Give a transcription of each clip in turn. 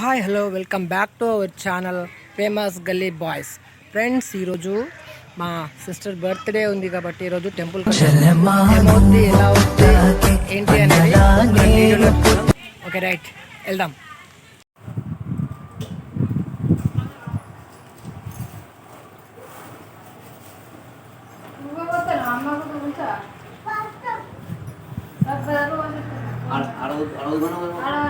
Hi hello welcome back to our channel famous gully boys. Friends ఈరోజు మా sister birthday ఉంది కాబట్టి ఈరోజు టెంపుల్ ఏమవుద్ది ఎలా అవుద్ది ఏంటి అనేది ఓకే రైట్. వెళ్దాం. ఒక్క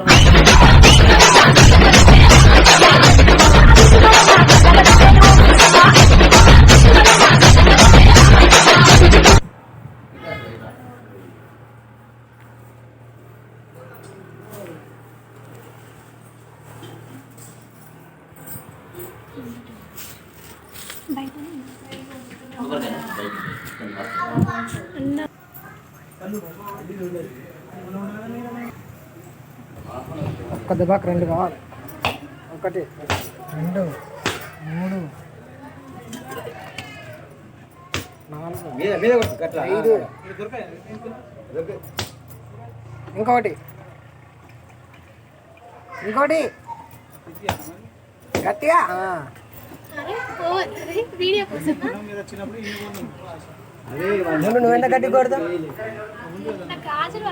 దెబ్బకి రెండు కావాలి. ఒకటి రెండు మూడు నాలుగు ఐదు. ఇంకొకటి. ఇంకోటి గట్టిగా? ఆ. వీడియో కోసం ముందు నువ్వెంత గట్టి కొడతా నాకు గాజులు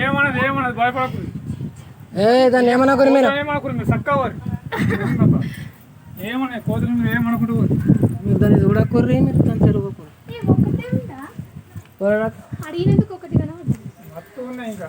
ఏమన్నది ఏమన్నది భయపడకు ఏ దాన్ని ఏమన్నా కొరి మీరు ఏమనుకురు మీరు చక్కగా వారు ఏమన్నా కోతులు మీరు ఏమనుకుంటూ. మీరు దాన్ని చూడకూర్రి మీరు దాన్ని ఉందా అడిగినందుకు ఒకటి కదా మత్తు ఉన్నాయి ఇంకా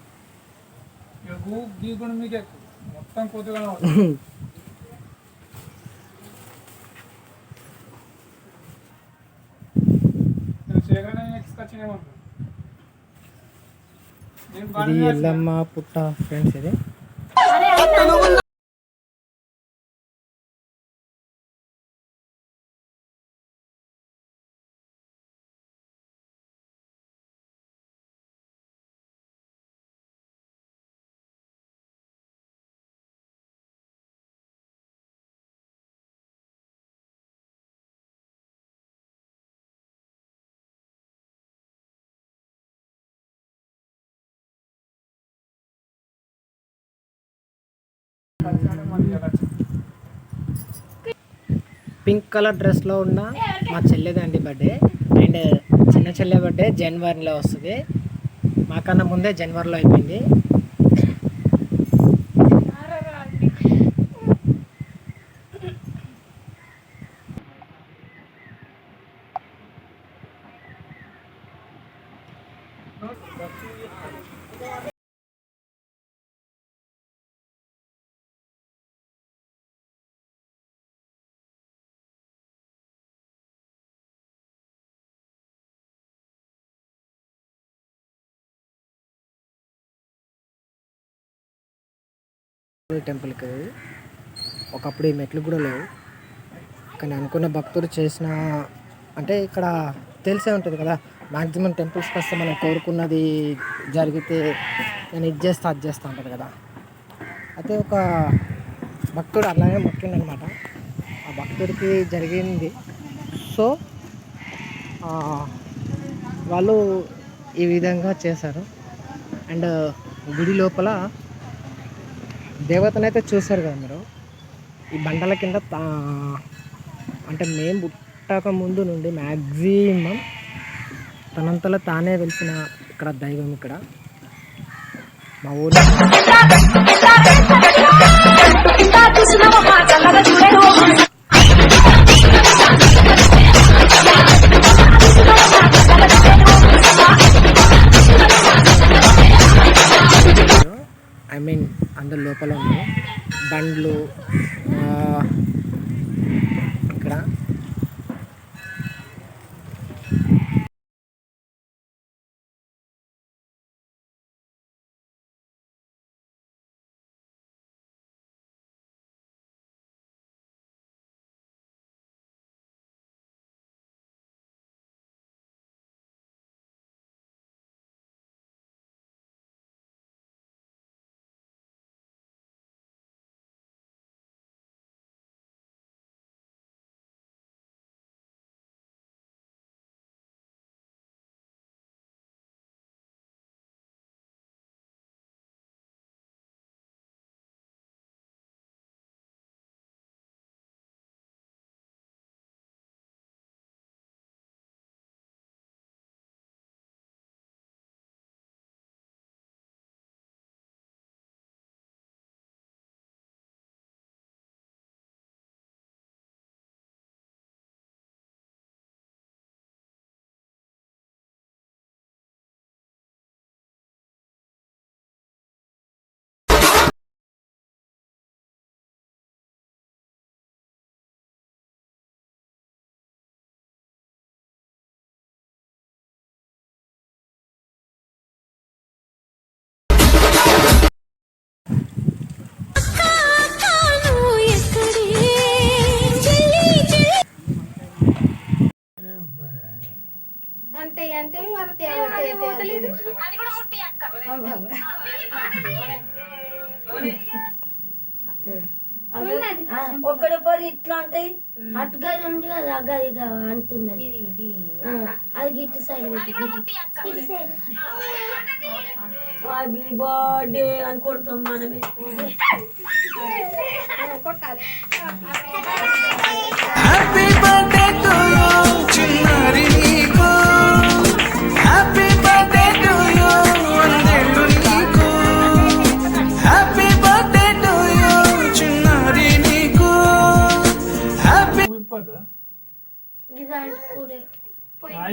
గూ గీకుండా మీకు ఎక్కువ. మొత్తం కోతుగానే ఇది ఎల్లమ్మ పుట్ట ఫ్రెండ్స్ ఇది పింక్ కలర్ డ్రెస్లో ఉన్న మా చెల్లెదండి బర్త్డే. అండ్ చిన్న చెల్లె బర్త్డే జనవరిలో వస్తుంది. మాకన్నా ముందే జనవరిలో అయిపోయింది. టెంపుల్కి. ఒకప్పుడు ఈ మెట్లు కూడా లేవు. కానీ అనుకున్న భక్తులు చేసిన అంటే ఇక్కడ తెలిసే ఉంటుంది కదా మ్యాక్సిమం టెంపుల్స్కి వస్తే మనం కోరుకున్నది జరిగితే నేను ఇది చేస్తా అది చేస్తా ఉంటుంది కదా. అయితే ఒక భక్తుడు అలాగే మొక్కిండనమాట. ఆ భక్తుడికి జరిగింది. సో వాళ్ళు ఈ విధంగా చేశారు. అండ్ గుడి లోపల దేవతనైతే చూశారు కదా మీరు ఈ బండల కింద తా- అంటే మేము పుట్టక ముందు నుండి మ్యాక్సిమం తనంతలో తానే వెలిసిన ఇక్కడ దైవం ఇక్కడ మా ఊరు మీన్ అందరి లోపల ఉన్నాయి బండ్లు అంటే అంటే మరి ఒక్కడ పది ఇట్లా ఉంటాయి అటు గది ఉంది కదా ఆ గది అంటున్నది. అది గిట్టు సైడ్ హ్యాపీ బర్త్డే అని కొడతాం మనమే. కొట్టాలి. హ్యాపీ బర్త్డే టు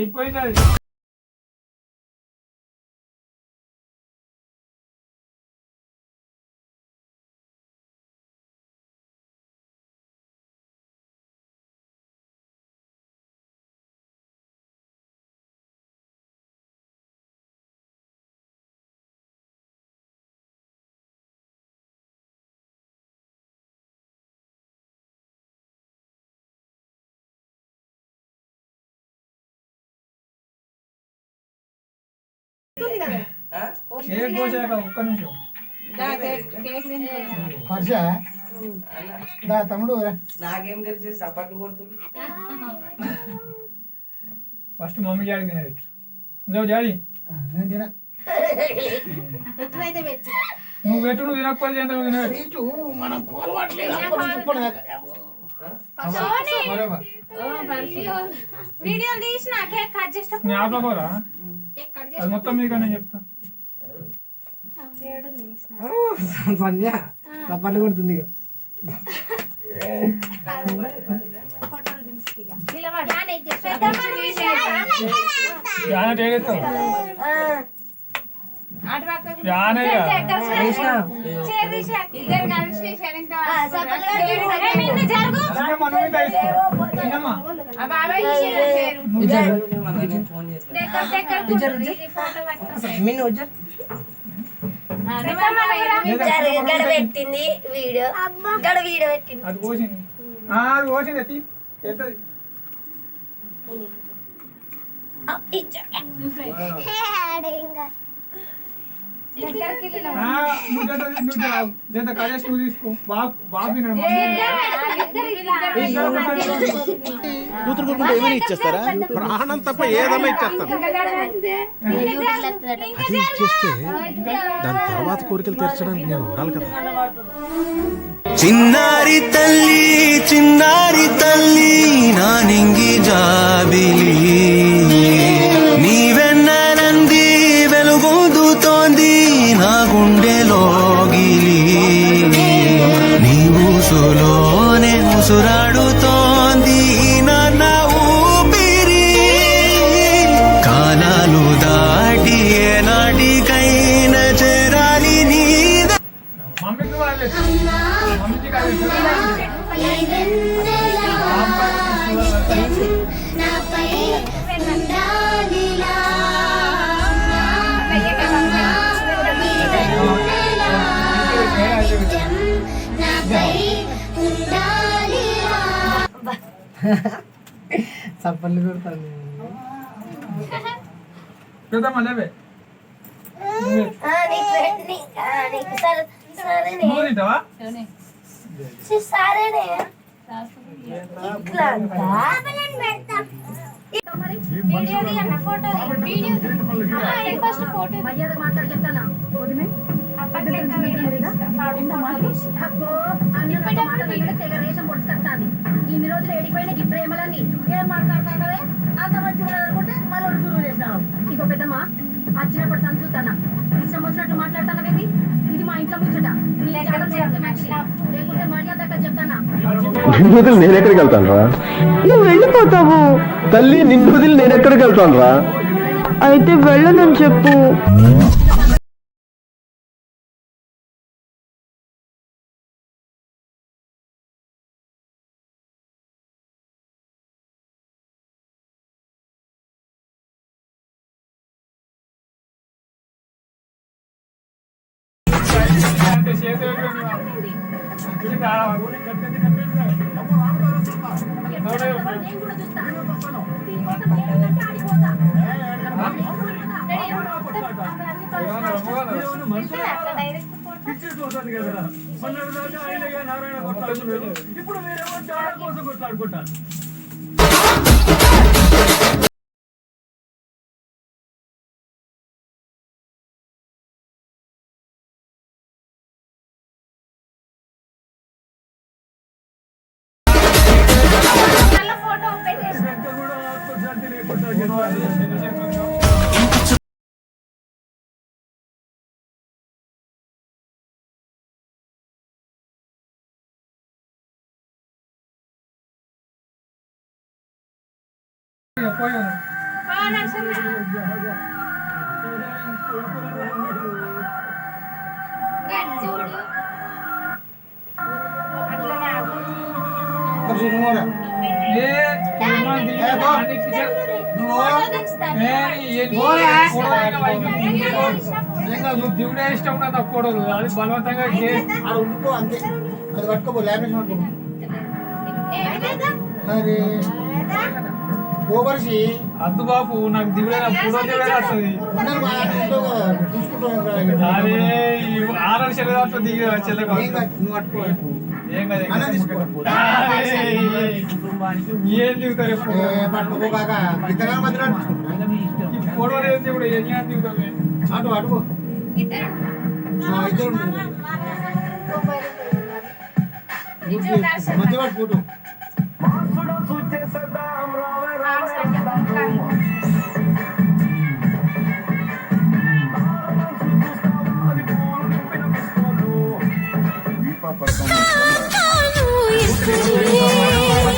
ఇది కేక్ కోసాక ఒక్క నిమిషం. హర్ష దా తమ్ముడు నాకేం తెలిసి సపట్లు కొడుతుంది ఫస్ట్ మమ్మీ డాడీ నువ్వు డాడీ నేను తిన. నువ్వు పెట్టు నువ్వు తినకపోతే ఎంత నువ్వు తినవచ్చు మనం కోలవాట్లేదు. వీడియోలు తీసిన కేక్ కట్ చేసిన నీ ఆపకోరా కేక్ కట్ అది మొత్తం మీకు నేను చెప్తా. సంధ్య తప్పట్లు కొడుతుంది ఇక యాన టేగెత్తావు యాన మనం మీద తినమ్మా నేను ఫోన్ చేస్తాను గడ పెట్టింది. వీడియో. గడ వీడియో పెట్టింది. అది పోసింది. ఆ, అది పోసింది. ఎత్తి ఎత్తది ఆ, నువ్వు తీసుకో బాబు బాబు కూతురు కొడుకుంటే ఏమైనా ఇచ్చేస్తారా ప్రాణం తప్ప ఏదైనా ఇచ్చేస్తారు అది ఇచ్చేస్తే దాని తర్వాత కోరికలు తీర్చడానికి నేను ఉండాలి కదా చిన్నారి తల్లి చిన్నారి తల్లి నా నింగి జాబిలి సురాడుతోంది ఉసురాడుతోంది ఊపిరి. కాలాలు దాటి ఏనాటికైనా చేరాలి నీద మమ్మీకి చప్పట్లు కొడతాను. లేవే? ఫస్ట్ ఫోటో మర్యాద మాట్లాడి చెప్తానా? ఇన్ని రోజులు ఏడిపోయిన ఈ ప్రేమలన్నీ ఏం మాట్లాడతానవే అంత మంచిగా అనుకుంటే మళ్ళీ చేసినావు ఇగో పెద్దమ్మ వచ్చినప్పుడు ఇష్టం వచ్చినట్టు మాట్లాడతానవేది ఇది మా ఇంట్లో చెప్పు. లేకుంటే మర్యాద చెప్తానా నేను ఎక్కడికి వెళ్తాను రా? నువ్వు వెళ్ళిపోతావు. తల్లి నిన్ను వదిలి నేను ఎక్కడికి వెళ్తాను రా? అయితే వెళ్ళనని చెప్పు. ఇప్పుడు మీరేమో చాలా కోసం కొట్లాడుకుంటారు పోయి చూడు ఏ ఏమంది? అన్ని టీచర్ ఏ, ఏ- ఫోటో అయినా వైపు ఏం కాదు, నువ్వు దేవుడే ఇష్టం ఉన్నది ఆ ఫోటోలు అది బలవంతంగా చే- ఆడ ఉండిపో అంతే అది పట్టుకోపో లామినేషన్ పట్టుకో అరే ఓవర్సి అద్దు బాపు నాకు దిగుడే నా ఫోటో దిగుడే వస్తుంది అరే ఆరు చెల్లెదాంతో దిగి చెల్లె ఏం కాదు నువ్వు పట్టుకో. ఏం దిగుతారు పట్టుకో కాక ఇద్దరు మధ్యలో నడుచుకుంటా. ఈ ఫోటోలు ఏం దిగుడు ఏం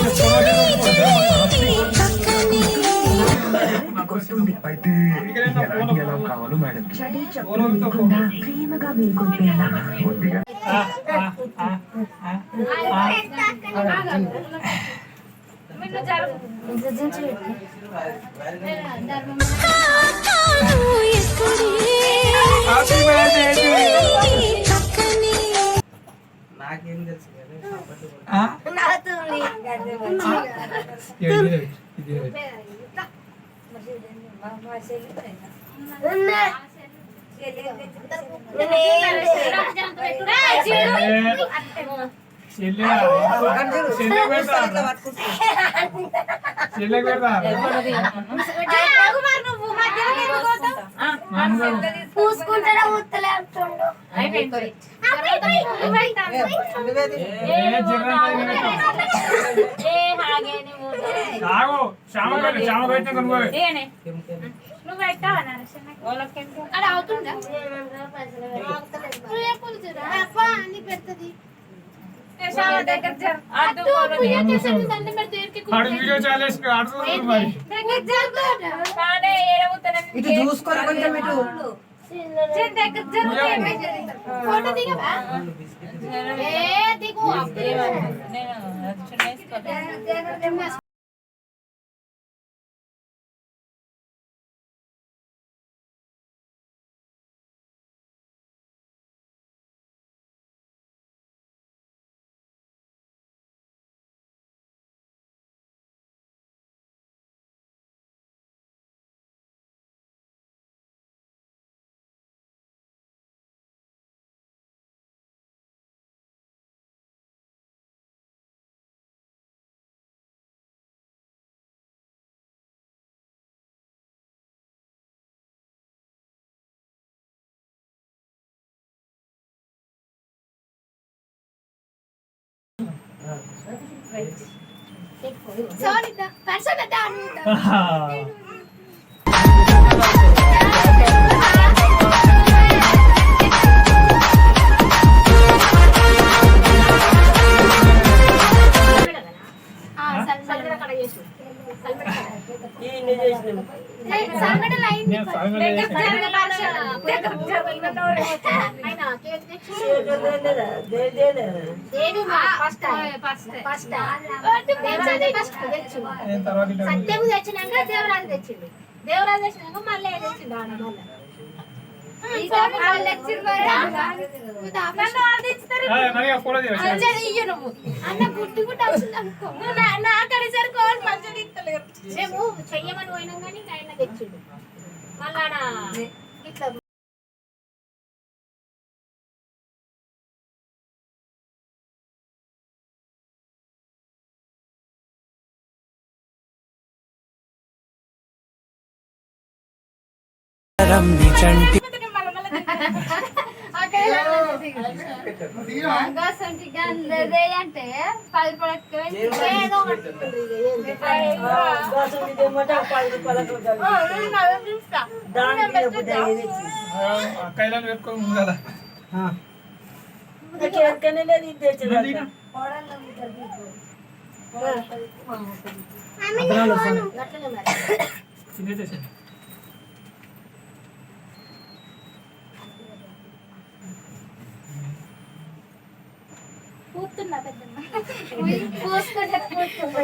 చేయాలి దిగుతావు అటు అటుకో ఆ, ఇద్దరు మధ్య పట్టు ఫోటో నాకేం తెలుసు కానీ పూసుకుంటాడా అంటుండు. నువ్వు. పెట్టావా అవుతుందా? ఆడు వీడియో ఛాలెంజ్ ఆడుతుంది మరి ఇటు చూసుకొని కొంచెం ఇటు. ఫోటో దిగవా? ఏ దిగు Sorry, the person at the సత్యము తెచ్చినాక దేవరాజు తెచ్చిండు. దేవరాజు తెచ్చినాక మళ్ళీ ఏం తెచ్చిండు ఆడ మళ్ళీ. అన్న గుడ్డు గుడ్డు అనుకో. నా- ఇస్తలేరు మేము చెయ్యమని పోయినాం కానీ ఆయన తెచ్చిండు. మళ్ళీ ఆడ ఇట్లా అంటే పది పడక ఏదో ఒకటి కైలాన్ని పెట్టుకొని ఉంది కదా తినేసేసాను పూస్తున్నా పెద్దమ్మ పూసుకుంటే పూసుకుంటే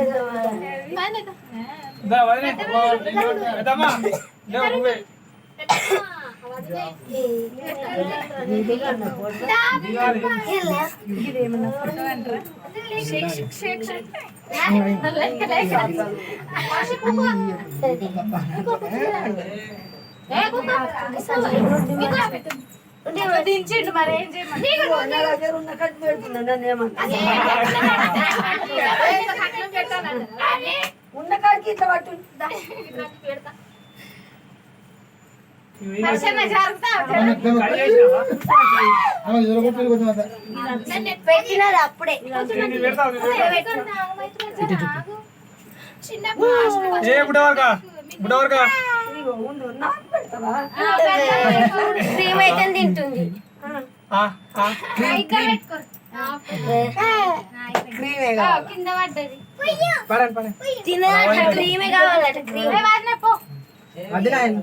దించిండు మరి ఏం చేయమని ఉన్న కాడికి ఇట్లా పట్టు కట్ చేసినావా? పెట్టినది అప్పుడే నేను పెడతావు చిన్న క్రీమ్ అయితే తింటుంది. ఆ ఆ. క్రీమే కావాలి? కింద పడ్డది. పడండి పడండి. తినదట క్రీమే కావాలట క్రీమ్. పో? వద్దొద్దు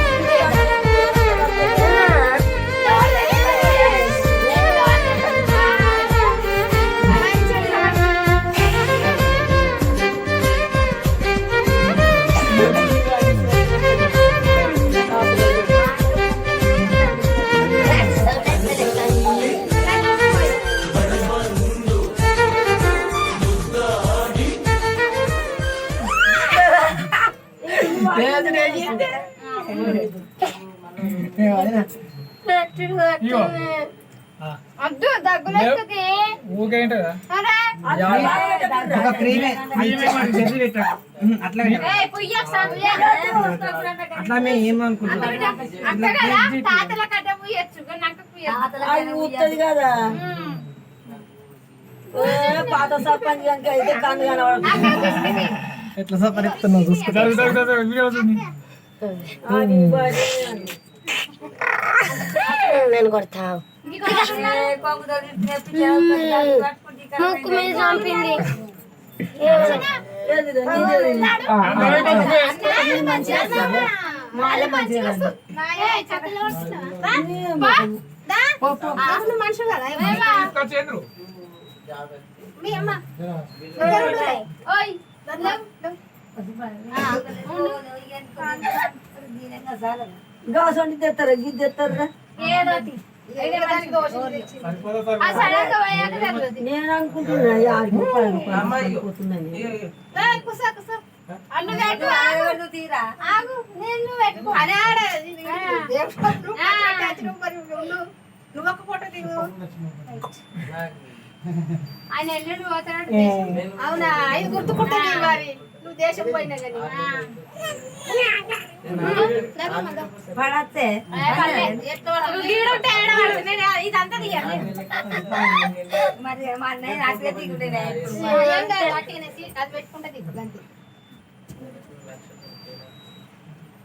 అట్లా అట్లా మేము ఏమనుకుంటున్నాం? కదా? పాత సర్పంచ్ కనుక అయితే కన్ను ఎట్లా సపరిస్తున్నావు చూసుకో. చదువు, చదువు, చదువు, వీడియో అవుతుంది అది బడి. నేను కొడతా. ముక్కు మీద చంపింది. మనుషులు కదా ఇంకా గాసు వండి తెస్తారా గిద్ద నేను అనుకుంటున్నా ఆయన ఎల్లుండి పోతాడు. అవునా? ఇది గుర్తుకుంటుంది మరి. నువ్వు దేశం పోయినా కానీ. పడతే ఇదంతా తీయాలి మరి మా అన్నయ్య నాకే దిగుండే అది పెట్టుకుంటే దిగు అంతే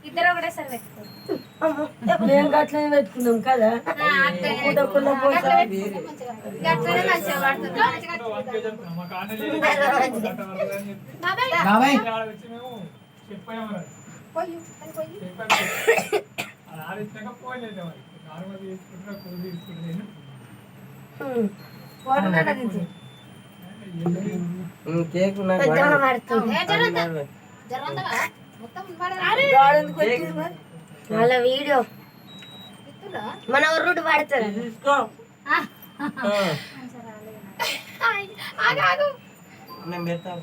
ఇద్దరు ఒకటేసారి పెట్టుకో మేము గట్లనే పెట్టుకున్నాం కదా? పుల్ల కేక్? వాళ్ళ వీడియో. మన ఊరుడు పడతారు నేను పెడతాను.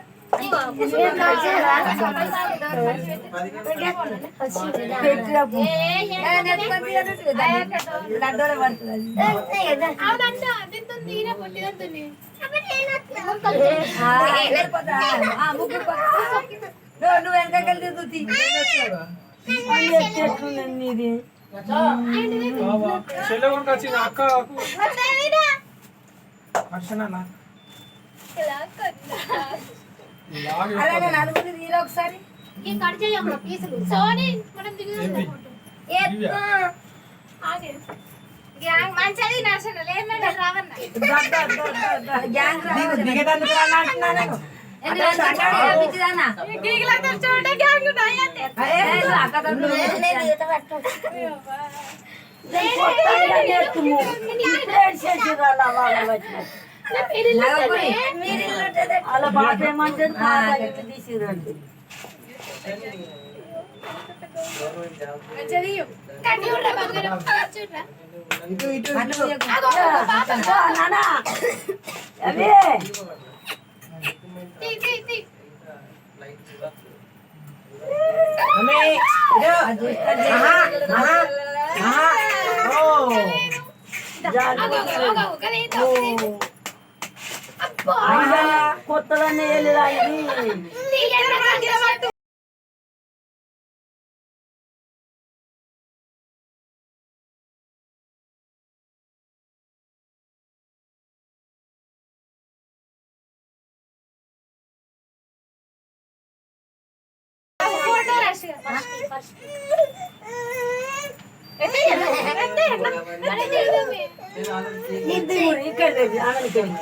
నువ్వు, చెల్లె కొనుక వచ్చింది అక్క. అర్చన అలాగే నలుగురు తీరా ఒకసారి. ఈ కట్ చేయమ్మా, పీసులు. సోని, మనం దిగుదాం ఏంటి? ఎత్తు. ఆగే. గ్యాంగ్ మంచిది నర్సన లేదంటే రావన్న. గ్యాంగ్ చూడండి గ్యాంగ్ ఉన్నాయి అంతే అలా బాగా ఏమంటే తీసిరండి కట్టి ఉండే బంగారం చూడరా ఇటు ఇటు నానా అవి తీ తీ తీ అగో గలీతో అబ్బో కొత్తదాన్ని వెళ్ళిరా ఇది తీయరా బంగారం పట్టు ఫోటో రాసి ఫస్ట్ ఇది ఇక్కడ లేదు, ఆమెకి సీను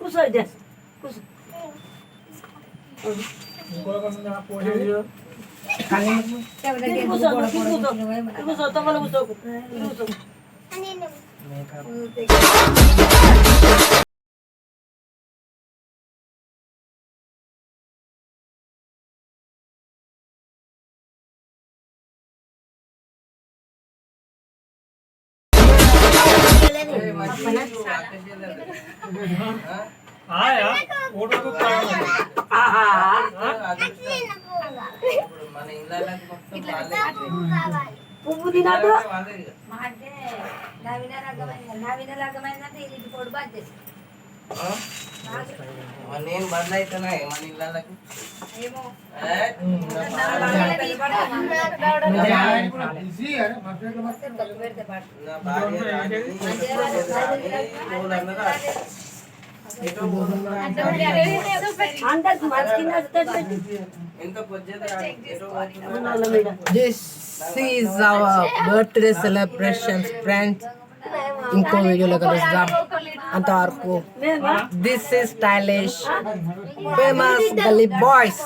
కూర్చో ఇదే కూర్చో కింద కూర్చో, నువ్వు కింద కూర్చో. కింద కూర్చో, తొక్కలో కూర్చోకు. కింద కూర్చో. ఆయా ఫోటో చూస్తాను పువ్వు తినట్టు నేను బంద్ అవుతున్నా మన ఇళ్ళకి ఈజీ అరే మా ఫ్రెండ్ నా భార్య రాని, ఊళ్ళందరూ రాని. అందరికి మంచి కింద పెట్టు. ఎంత పొద్దున ఎటో పోతున్నా. This is our birthday celebrations friends ఇంకో వీడియోలో కలుద్దాం అంతవరకు this is stylish famous gully boys